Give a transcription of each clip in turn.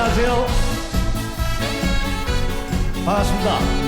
안녕하세요. 반갑습니다.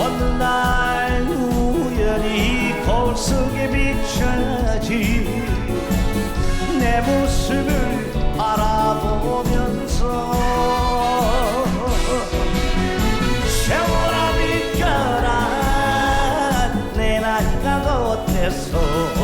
어느 날 우연히 거울 속에 비춰진 내 모습을 알아보면서 세월아 믿겨라. 내 나이가 어때서?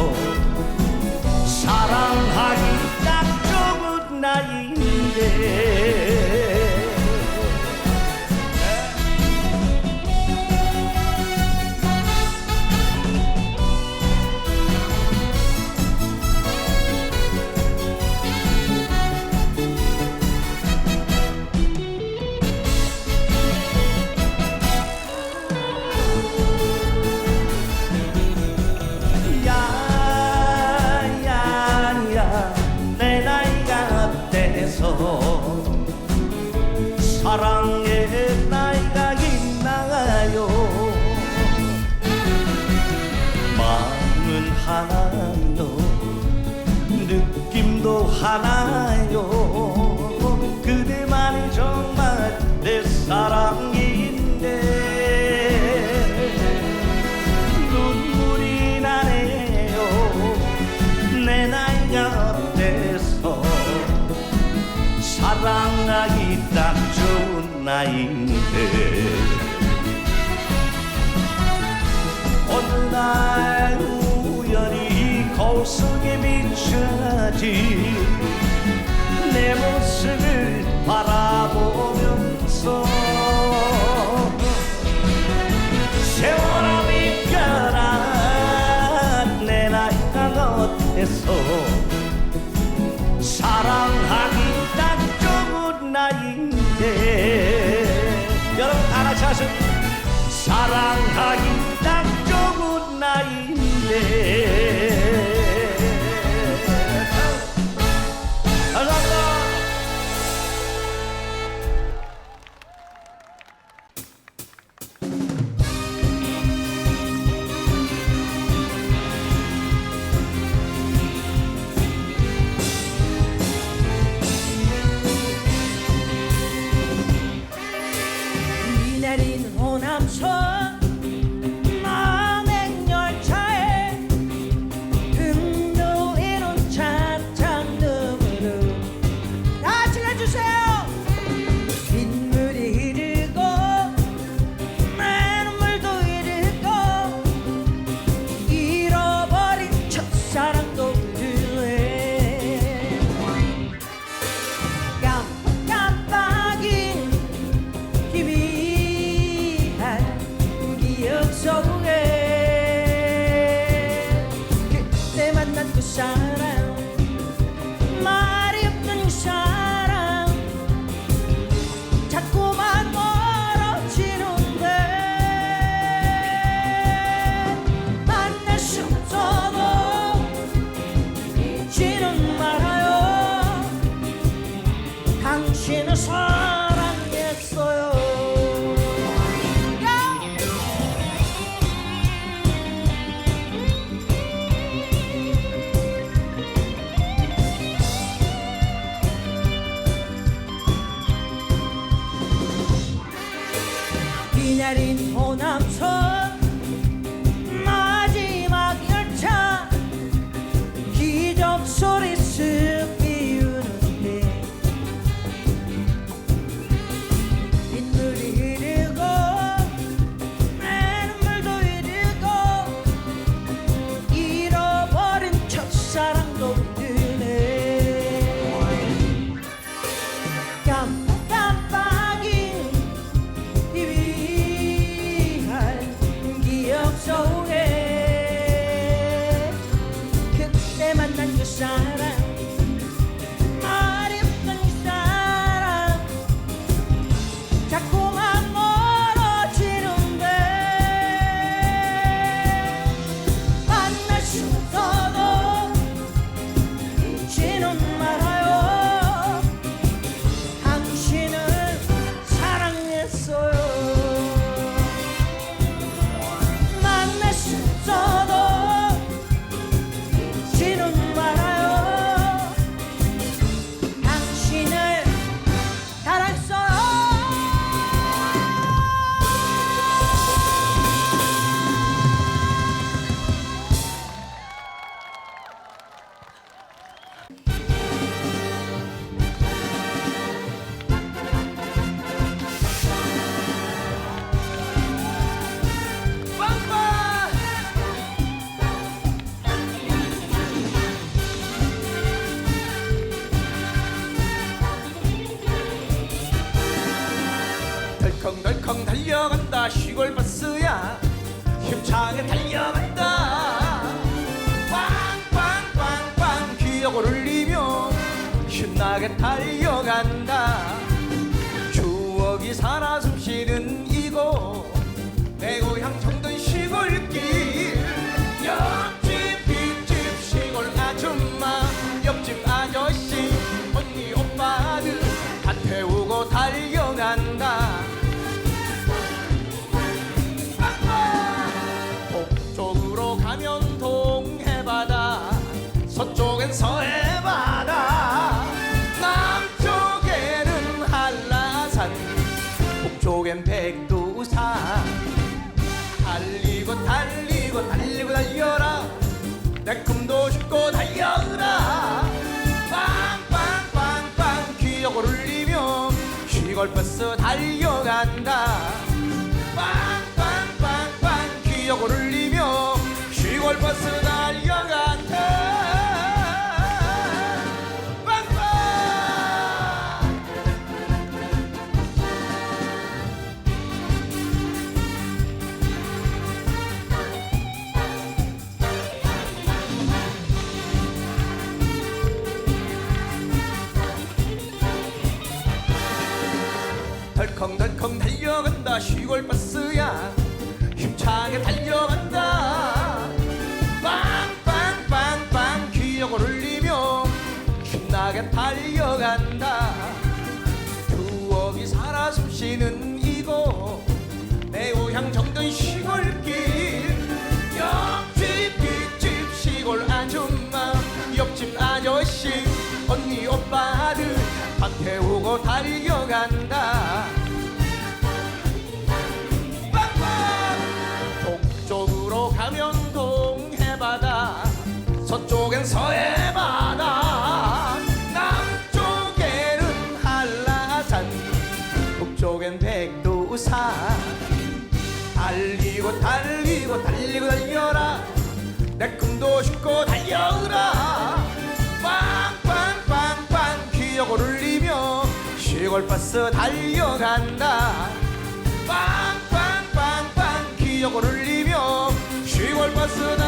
사랑하기 딱 좋은 나인데. 어느 날 우연히 거울 속에 비춰지. 내 모습을 바라보면서 огни. 달려간다. 빵빵빵빵 기억을 울리며 신나게 달려간다. 추억이 살아 숨쉬는 시골버스 달려간다. 빵빵빵빵 기억을 울리며 시골버스 달 시골 버스야? 힘차게 달려간다. 빵빵빵빵 기억을 울리며 신나게 달려간다. 추억이 살아 숨쉬는 이곳 내 고향 정든 시 싣고 달려라. 빵빵빵빵 기억을 울리며 시골버스 달려간다. 빵빵빵빵 기억을 울리며 시골버스 달려간다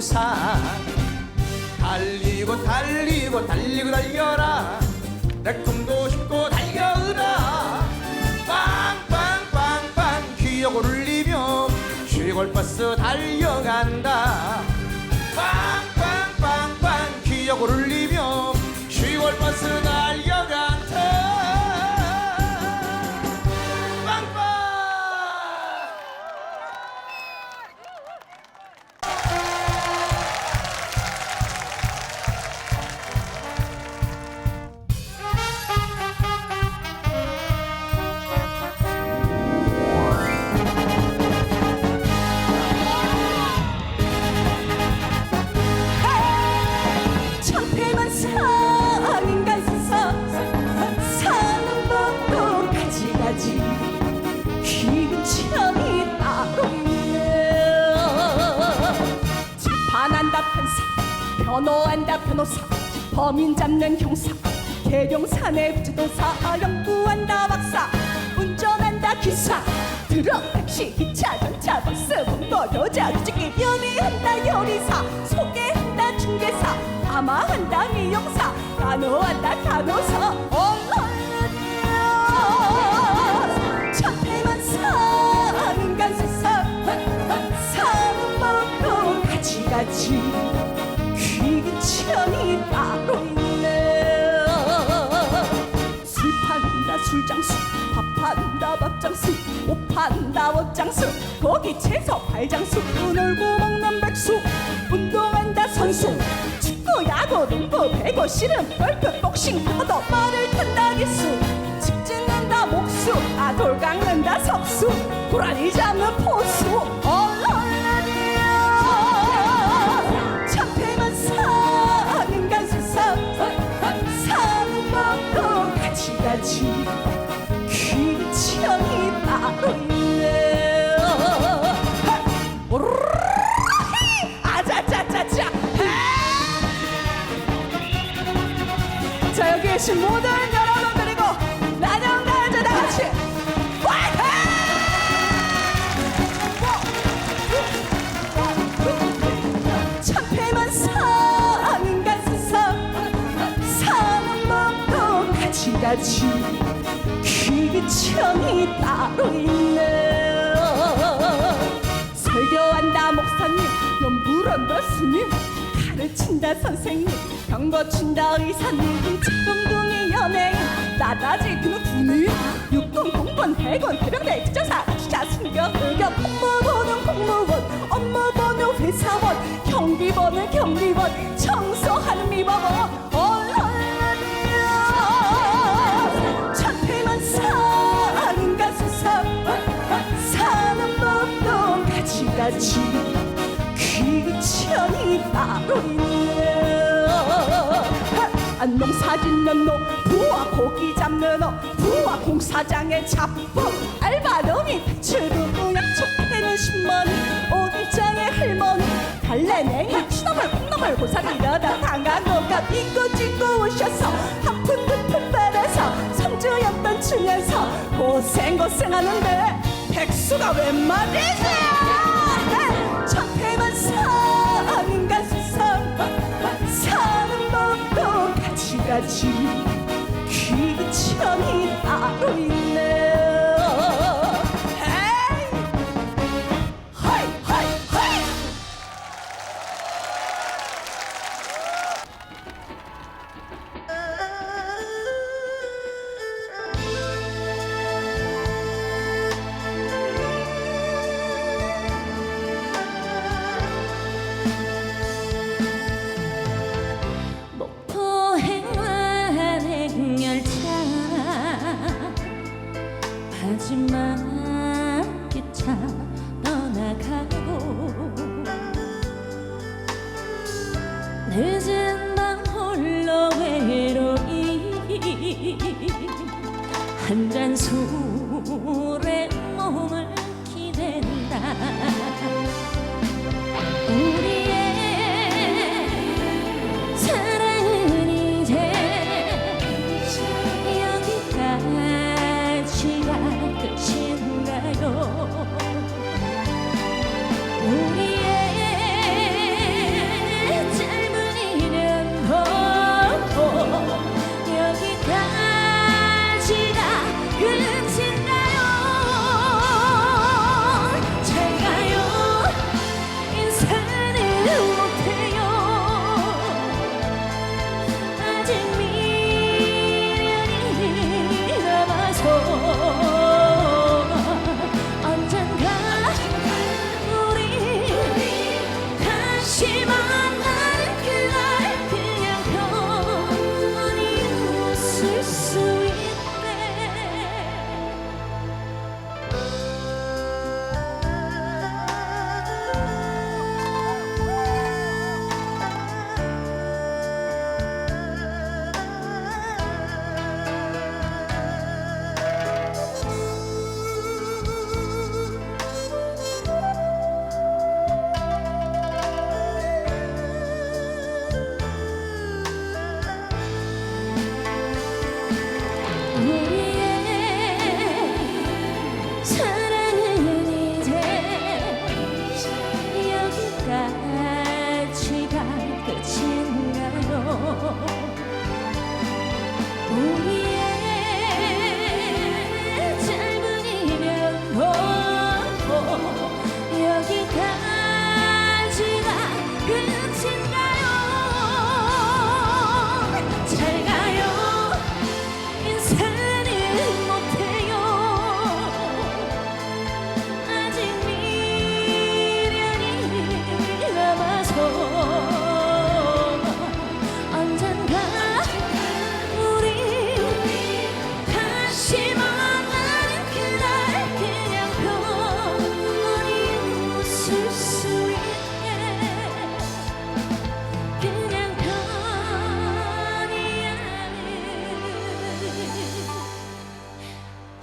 백두산 달리고 달리고 달리고 달려라. 내 꿈도 싣고 달려라. 빵빵빵빵 기억을 울리며 시골버스 달려간다. 빵빵빵빵 기억을 울리며 시골버스 달려 시 기차 전차 버스 공도 여자 주직기 연애한다 요리사. 소개한다 중개사. 담화한다 미용사. 간호한다 간호사 기 채소 발장수 놀고 먹는 백수. 운동한다 선수. 축구 야구 농구 배구 씨름 골프 복싱 타도 말을 탄다 기수. 직진한다 목수 아돌 깎는다 석수. 고라니 잡는 포수. 얼얼라디야 참패만 사는 간세상. 사는 법도 가지가지 계신 모든 여러분 그리고 난영단자 다 같이 파이팅! 참패만 사는 가슴상 사는 법도 가지가지 귀천이 따로 있네 설교한다 목사님 연불한다 스님 가르친다 선생님 병 고친다 의사님 정동이 연예인 나다지 그는 군인 육군 공무원 해군 해병대 기장사 기자 순교 의견 업무 보는 공무원 업무 보는 회사원 경비 보는 경비원 청소하는 미바원 안 농사 짓는 놈 부와 고기 잡는 놈 부와 공사장의 잡범 알바놈이 약초 캐는 신머니 오일장의 할머니. 달래냉이 치놈을 콩놈을 고사리려다 당간놈과 빙고 찍고 오셔서 한 푼 두푼 빼내서 삼주였던 추면서 고생 고생하는데 백수가 웬 말이세요 천패만 사는 가 가지가지 귀천이 따로 있 한잔술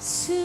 수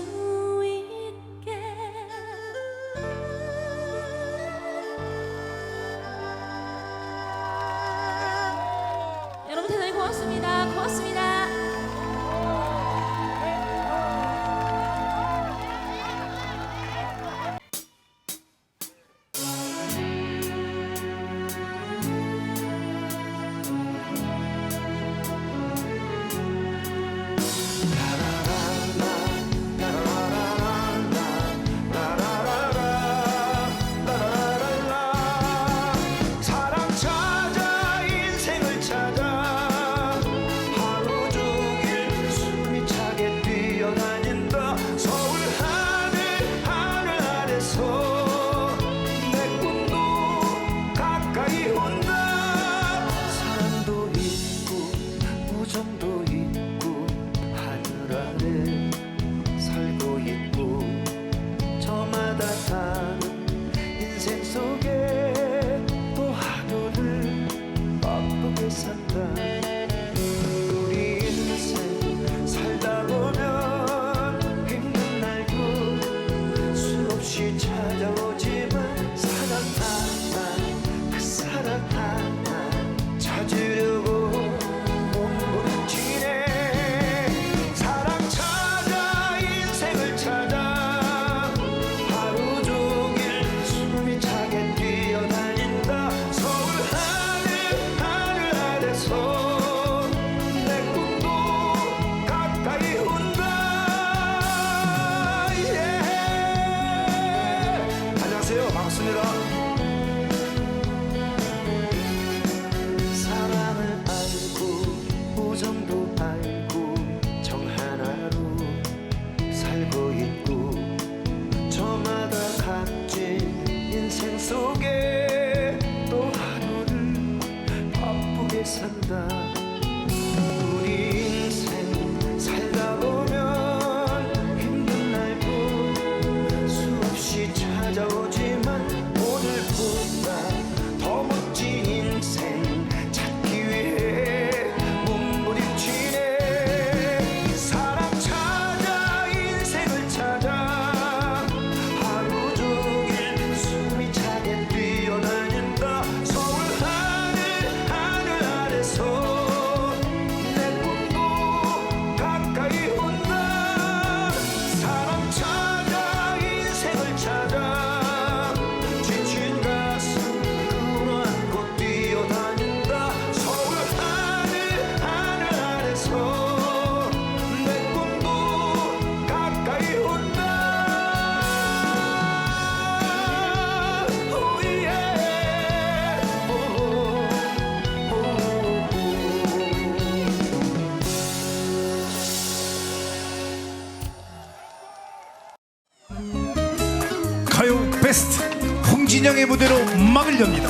베스트 홍진영의 무대로 막을 엽니다.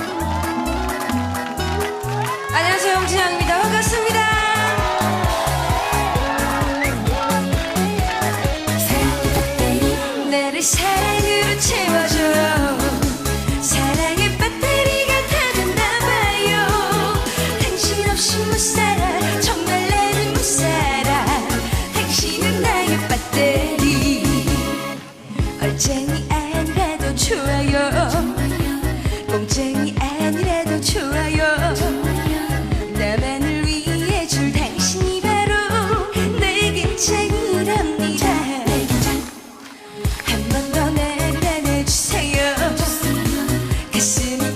안녕하세요, 홍진영 see.